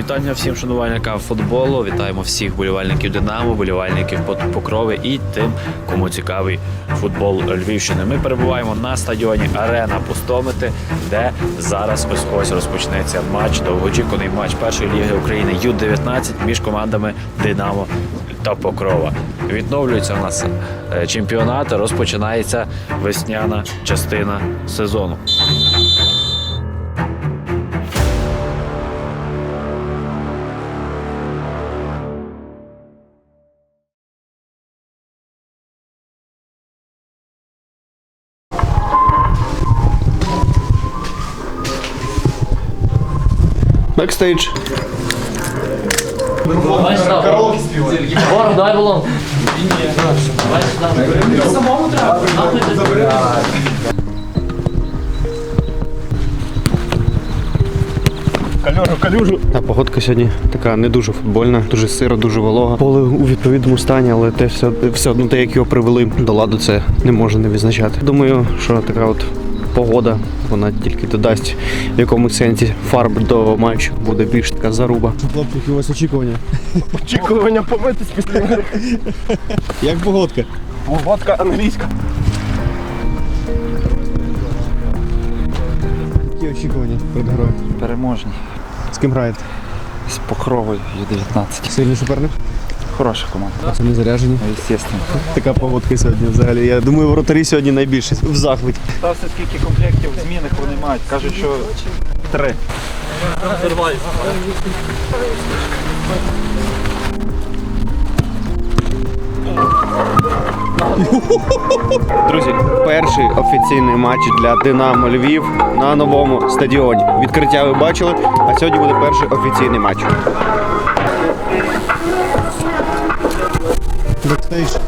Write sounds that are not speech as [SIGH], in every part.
Вітання всім шанувальникам футболу. Вітаємо всіх болівальників Динамо, болівальників Покрови і тим, кому цікавий футбол Львівщини. Ми перебуваємо на стадіоні Арена Пустомити, де зараз ось ось розпочнеться матч, довгоочікуваний матч першої ліги України Ю-19 між командами Динамо та Покрова. Відновлюється у нас е, чемпіонат. Розпочинається весняна частина сезону. Бекстейдж. Ворог, давай балон. Самому треба. Нахуй ти Та погодка сьогодні така не дуже футбольна, дуже сира, дуже волога. Поле у відповідному стані, але те все, все одно те, як його привели до ладу, це не можна не відзначати. Думаю, що така от погода, вона тільки додасть в якомусь сенсі фарб до матчу, буде більш така заруба. Хлопчики, у вас очікування. [LAUGHS] Очікування помитись після. Як погодка? Погодка англійська. Які очікування перед грою? Переможні. З ким граєте? З покровою Ю-19. Сильний суперник? Хороша команда. Пацани заряжені. Ну, Естественно. Така погодка сьогодні взагалі. Я думаю, воротарі сьогодні найбільше в захваті. Стався скільки комплектів змінних вони мають. Кажуть, що три. Друзі, перший офіційний матч для Динамо Львів на новому стадіоні. Відкриття ви бачили, а сьогодні буде перший офіційний матч. Бекстейдж.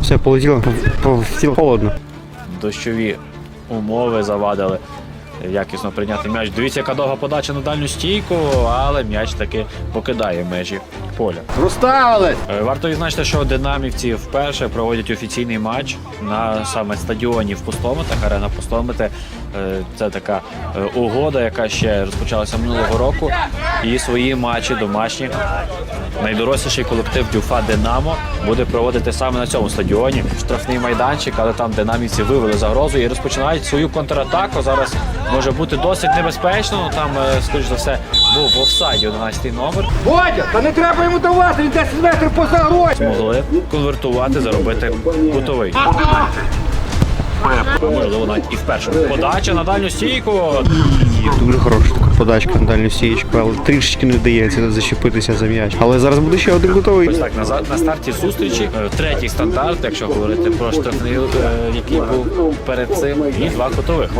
Все, полетіло, полетіло. Холодно. дощові умови завадили якісно прийняти м'яч. Дивіться, яка довга подача на дальню стійку, але м'яч таки покидає межі поля. Розставились! Е, Варто відзначити, що динамівці вперше проводять офіційний матч на саме стадіоні в Пустомитах, арена Пустомити. Е, Це така е, угода, яка ще розпочалася минулого року. І свої матчі домашні найдоросліший колектив Дюфа Динамо буде проводити саме на цьому стадіоні. Штрафний майданчик, але там динамівці вивели загрозу і розпочинають свою контратаку. Зараз може бути досить небезпечно. Ну, Там, е, скоріш за все, був в офсайді 11-й номер. Бодя, та не треба йому давати, він 10 метрів поза грою. Змогли конвертувати, заробити кутовий. Можливо, навіть і в першому. Подача на дальню стійку. Дуже хороша подачка на дальню стієчку, але трішечки не вдається зачепитися за м'яч. Але зараз буде ще один готовий. Ось так, на, на старті зустрічі е, третій стандарт, якщо говорити про штрафний, е, який був перед цим, і два кутових.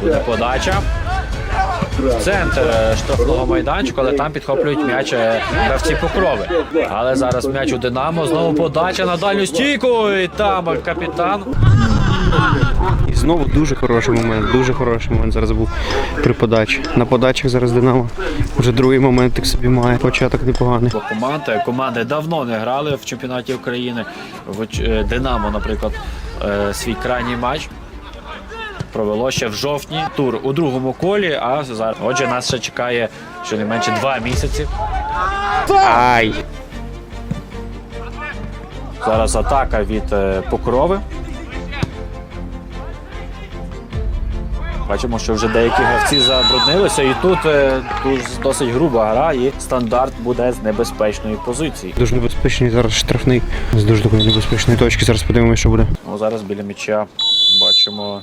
Буде подача. В центр е, штрафного майданчика, але там підхоплюють м'яч гравці покрови. Але зараз м'яч у Динамо. Знову подача на дальню стійку. І там капітан І знову дуже хороший момент, дуже хороший момент зараз був при подачі. На подачах зараз Динамо вже другий моментик собі має. Початок непоганий. Бо команди, команди давно не грали в чемпіонаті України. Е, Динамо, наприклад, е, свій крайній матч провело ще в жовтні тур у другому колі. А зараз отже, нас ще чекає щонайменше два місяці. Ай! Зараз атака від е, покрови. Бачимо, що вже деякі гравці забруднилися, і тут е, дуже досить груба гра, і стандарт буде з небезпечної позиції. Дуже небезпечний зараз штрафний з дуже такої небезпечної точки. Зараз подивимося, що буде. Ну, зараз біля м'яча бачимо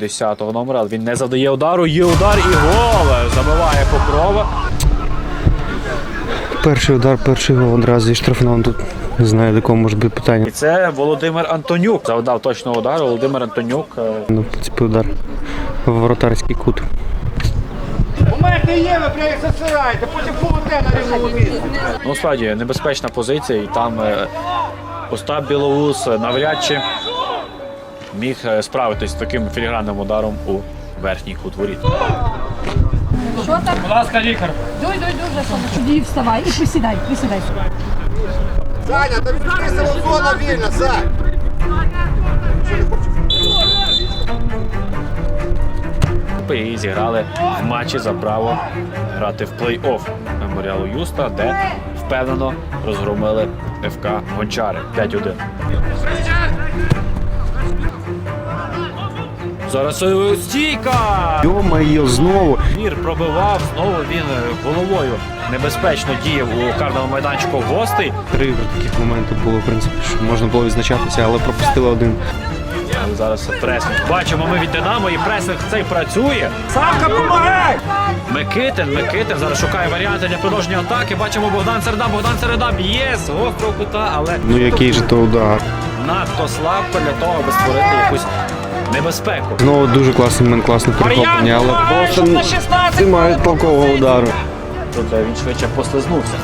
10-го номера. Він не завдає удару, є удар і гол! Забиває покрова. Перший удар, перший гол одразу зі штрафного. Тут не знаю, до кого може бути питання. І це Володимир Антонюк. Завдав точного удару. Володимир Антонюк. е, Ну, в принципі, удар в воротарський кут. У мене не є, ви прямо засираєте, потім полоте на рівному місці. Ну, справді, небезпечна позиція, і там е, Остап Білоус е, навряд чи міг е, справитись з таким філігранним ударом у верхній кут воріт. Що? Будь ласка, лікар. Дуй, дуй, дуже. Іди вставай і присідай, присідай. Саня, та відкрийся зона вільно, Сань. І зіграли в матчі за право грати в плей-офф меморіалу Юста, де впевнено розгромили ФК Гончари 5-1. Зараз стійка! Йо-моє, знову. Мір пробивав, знову він е, головою небезпечно діяв у карному майданчику гостей. Три таких моменти було, в принципі, що можна було відзначатися, але пропустили один. Зараз пресинг. Бачимо ми від Динамо і пресинг цей працює. Савка, помагай! Микитин, Микитин зараз шукає варіанти для продовження атаки. Бачимо Богдан Середа, Богдан Середа б'є з гострого кута, але Ну який же то удар. надто слабко для того, аби створити якусь небезпеку. Знову дуже класний момент, класне перехоплення, але просто немає толкового удару. Тут він швидше послизнувся.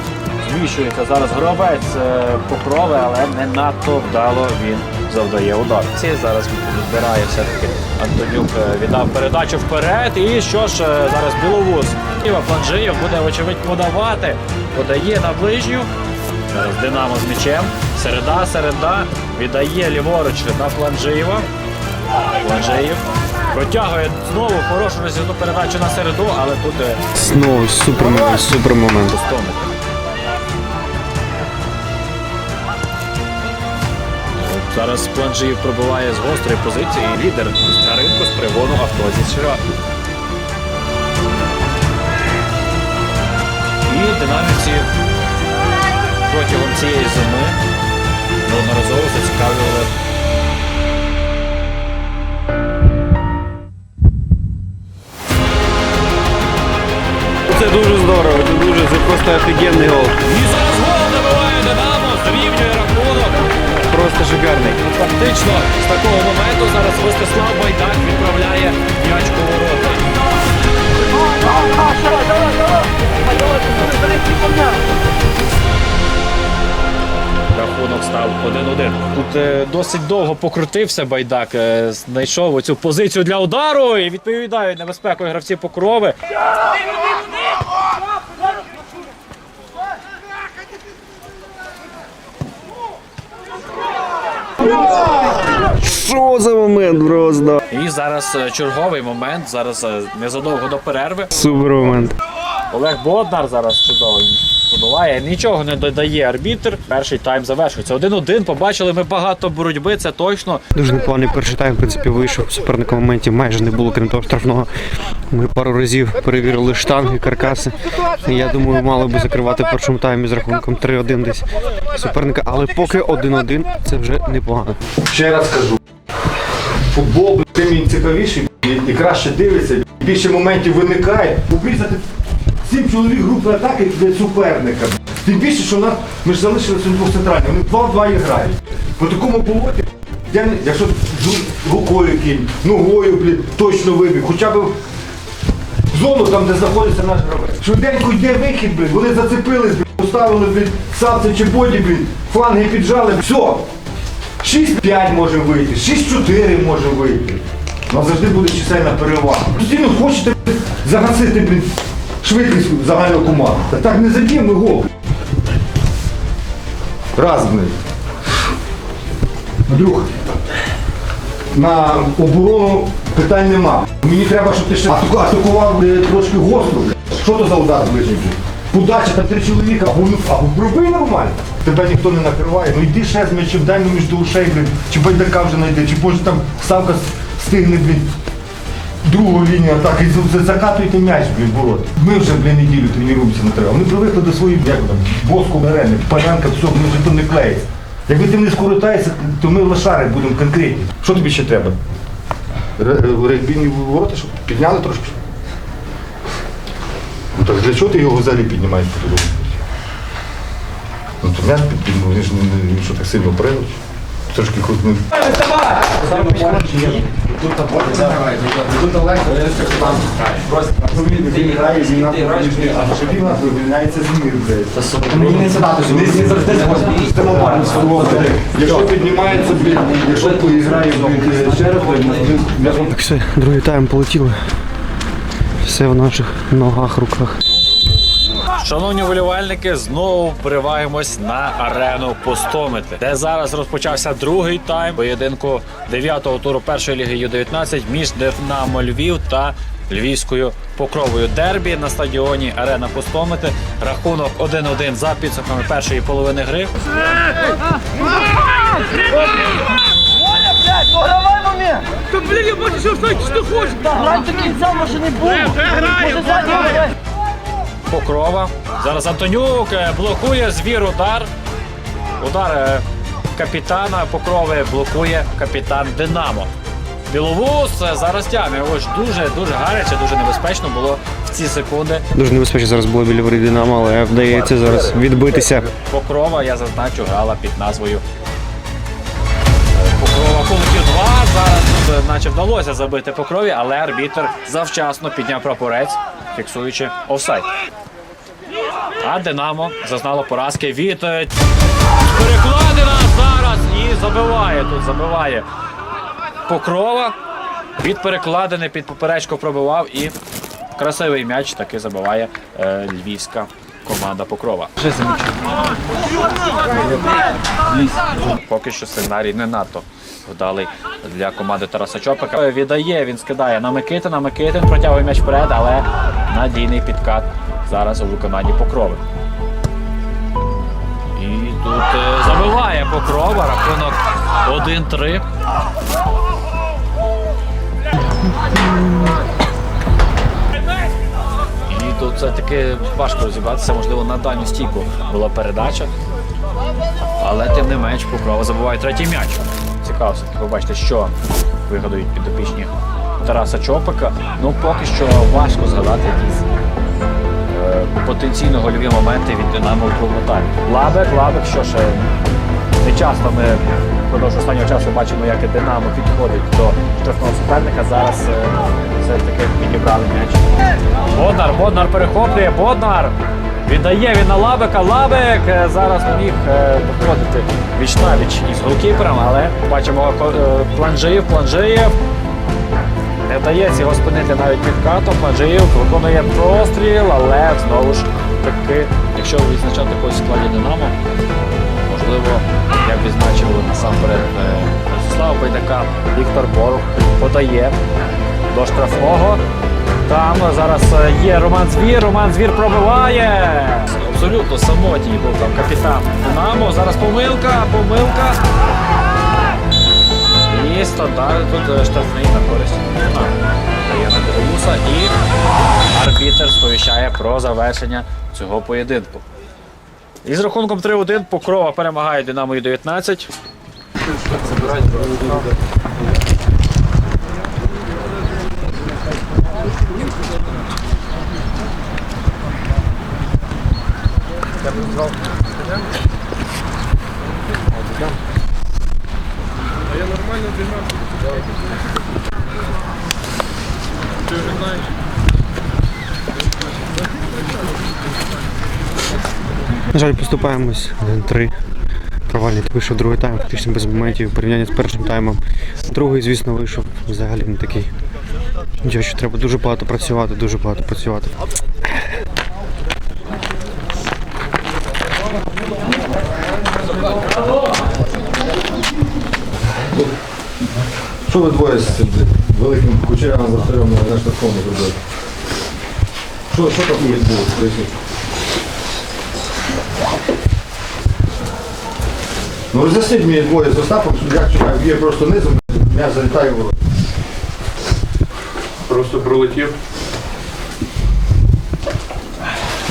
Зміщується зараз гробець е, покрови, але не надто вдало він завдає удар. Ці зараз відбирає все-таки Антонюк е, віддав передачу вперед. І що ж е, зараз Біловуз. Іва Фланжиєв буде, вочевидь, подавати. Подає на ближню. Зараз Динамо з м'ячем. Середа, середа. Віддає ліворуч на Фланжиєва. Фланжиєв. Протягує знову хорошу розвідну передачу на середу, але тут е, Знову супер момент, супер момент. Зараз Планжиїв пробиває з гострої позиції і лідер на ринку з пригону авто зі США. І динаміці протягом цієї зими неодноразово зацікавлювали Це дуже здорово, це дуже, це просто офігенний гол. І зараз гол набиває Динамо, зрівнює рахунок. Просто шикарний. Фактично з такого моменту зараз Ростислав Байдак відправляє м'яч у ворота. Рахунок став 1-1. Тут е, досить довго покрутився байдак, е, знайшов оцю позицію для удару і відповідають небезпекою гравці покрови. Що за момент просто? І зараз е, черговий момент. Зараз е, незадовго до перерви. Супер момент. Олег Боднар зараз чудовий. Подолає, нічого не додає арбітр. Перший тайм завершується. 1-1. Побачили ми багато боротьби, це точно. Дуже непоганий перший тайм, в принципі, вийшов. Суперника моментів майже не було, крім того штрафного. Ми пару разів перевірили штанги, каркаси. Я думаю, мали би закривати в першому таймі з рахунком 3-1 десь суперника. Але поки 1-1 це вже непогано. Ще раз кажу. Футбол тим він цікавіший і краще дивиться, більше моментів виникає. Обрізати сім чоловік групи атаки для суперника. Тим більше, що в нас ми ж залишилися двох центральних, вони два в два і грають. По такому болоті, я не- якщо рукою кинь, ногою, блін, точно вибіг, хоча б в зону там, де знаходиться наш гравець. Швиденько йде вихід, блін, вони зацепились, блін, поставили блін, савці чи боді, блін, фланги піджали, все. 6-5 може вийти, 6-4 може вийти. У нас завжди буде чисельна перевага. Постійно хочете загасити блін, швидкість загального команду. Та так не заб'ємо гол. Раз, блін. Андрюх, на оборону питань нема. Мені треба, щоб ти ще атаку- атакував блін, трошки гостро. Що то за удар ближній? Подача там три чоловіка, або ну або пробий нормально. Тебе ніхто не накриває. Ну йди ще з м'ячем, дай мені між ушей, блін, чи байдака вже знайде, чи може там Савка стигне, блін, другу лінію атаки, за- за- закатуйте м'яч, блін, ворот. Ми вже, блін, неділю тренуємося на треба. Ми привикли до своїх, як там, боску, арени, палянка, все, ми вже то не клеїться. Якби ти не скоротаєшся, то ми лошари будемо конкретні. Що тобі ще треба? Ре- Регбійні ворота, щоб підняли трошки? Ну так для чого ти його взагалі піднімаєш по дорогу? Ну то м'яч під, під, ну, він ж не, не, що так сильно прилить. Трошки вивільняється з Мені не задати, не завжди Якщо піднімається, якщо блін, Так все, другий тайм полетіли. Все в наших ногах, руках. Шановні вболівальники, знову вриваємось на арену Постомити, де зараз розпочався другий тайм поєдинку 9-го туру першої ліги Ю-19 між Динамо Львів та Львівською покровою. Дербі на стадіоні Арена Постомити. Рахунок 1-1 за підсумками першої половини гри. Покрова. Зараз Антонюк е, блокує звір удар. Удар е, капітана Покрови блокує капітан Динамо. Біловус е, зараз тягне. Ось дуже дуже гаряче, дуже небезпечно було в ці секунди. Дуже небезпечно зараз було біля воріт Динамо, але вдається зараз відбитися. Покрова, я зазначу, грала під назвою. Покрова колотів 2. Зараз тут, наче вдалося забити покрові, але арбітр завчасно підняв прапорець, фіксуючи офсайд. А Динамо зазнало поразки від е, перекладина зараз і забиває тут, забиває покрова. Від перекладини під поперечку пробивав і красивий м'яч таки забиває е, львівська команда Покрова. Поки що сценарій не надто вдалий для команди Тараса Чопика. Віддає, він скидає на Микитина. Микитин протягує м'яч вперед, але надійний підкат зараз у виконанні Покрови. І тут е, забиває Покрова, рахунок 1-3. І тут це таки важко розібратися, можливо, на дальню стійку була передача. Але тим не менш Покрова забуває третій м'яч. Цікаво все-таки побачити, що вигадують підопічні Тараса Чопика. Ну, поки що важко згадати якісь потенційно гольові моменти від Динамо в таймі. Лабек, Лабек, що ж, е, не часто ми впродовж останнього часу бачимо, як Динамо підходить до штрафного суперника. Зараз е, все ж таки підібрали м'яч. Боднар, Боднар перехоплює, Боднар віддає він на Лабека. Лабек е, зараз міг е, доходити віч навіч із голкіпером, але бачимо Планжиєв, Планжиєв. Не вдається його спинити навіть підкатом. Планжиєв виконує простріл, але знову ж таки, якщо відзначати когось складі Динамо, можливо, я б відзначив насамперед е, Ростислава Байдака, Віктор Борух подає до штрафного. Там зараз е, є Роман Звір, Роман Звір пробиває. Абсолютно самотній був там капітан Динамо. Зараз помилка, помилка. І стандарт тут штрафний на користь на Білоуса і арбітер сповіщає про завершення цього поєдинку. Із рахунком 3-1 Покрова перемагає Динамо Ю-19. На жаль, поступаємось 1-3. Провальний вийшов другий тайм, фактично без моментів в порівнянні з першим таймом. Другий, звісно, вийшов взагалі не такий. Нічого, що треба дуже багато працювати, дуже багато працювати. Що ви двоє з цим великим кучерявим захтером на штрафом зробили? Що, що там відбулося? Ну роз'ясніть мені двоє з Остапом, як чекаю, б'є просто низом, я залітаю в ворота. Просто пролетів.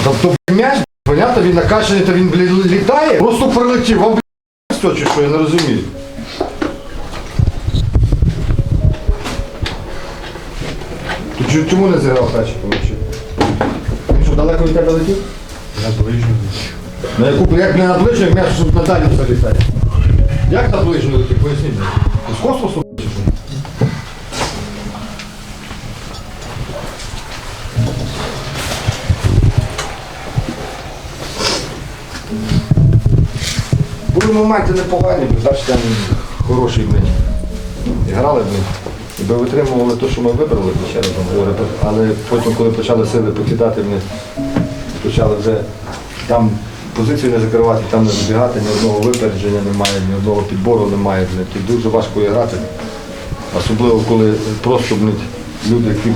Тобто блін, м'яч, понятно, він накачаний, то він блін, літає, просто прилетів, вам блін, що, чи що, я не розумію. Чу- чому не зіграв перший помочі? Він що, далеко від тебе летів? На ближню. На яку як не на ближню, як м'яч щоб на дальню залітає? Як на ближню летів? Поясніть. мені. З космосу чи що? Були моменти непогані, бо там хороший блин. І грали блин. І би витримували те, що ми вибрали, ще раз вам говорю. Але потім, коли почали сили покидати, ми почали вже там позицію не закривати, там не забігати, ні одного випередження немає, ні одного підбору немає. І дуже важко грати. Особливо, коли просто люди, які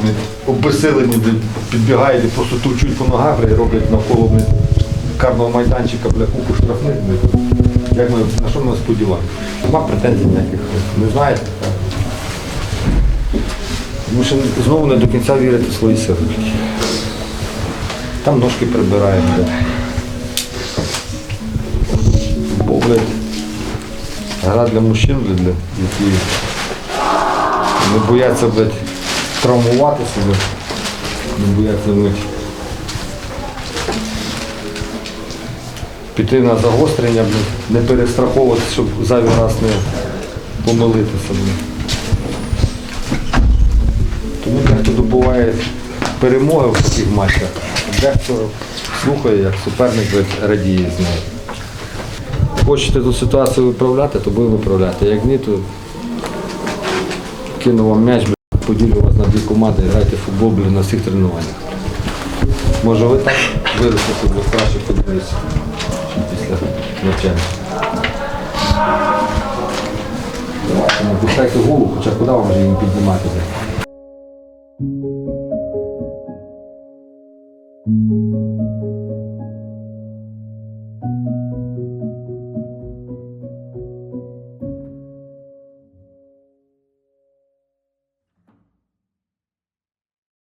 блин, підбігають і просто тучуть по ногах і роблять навколо карного майданчика бля, купу штрафних. Як ми, на що ми сподіваємося? Нема претензій ніяких. Не знаєте? Тому знову не до кінця вірити в свої сили. Там ножки блядь. Бо, блядь, гра для мужчин, для- які не бояться, блядь, травмувати себе, не бояться блядь, піти на загострення, блядь, не перестраховуватися, щоб зайвий раз не помилитися. Блядь. Добуває перемоги в таких матчах, дехто слухає, як суперник радіє з нею. Хочете ту ситуацію виправляти, то будемо виправляти. Як ні, то кину вам м'яч, поділю вас на дві команди, грайте футбол блядь, на всіх тренуваннях. Може ви так виростете в кращих футболістів, ніж після навчання. Ну, пускайте голову, хоча куди вам вже їм піднімати? блядь?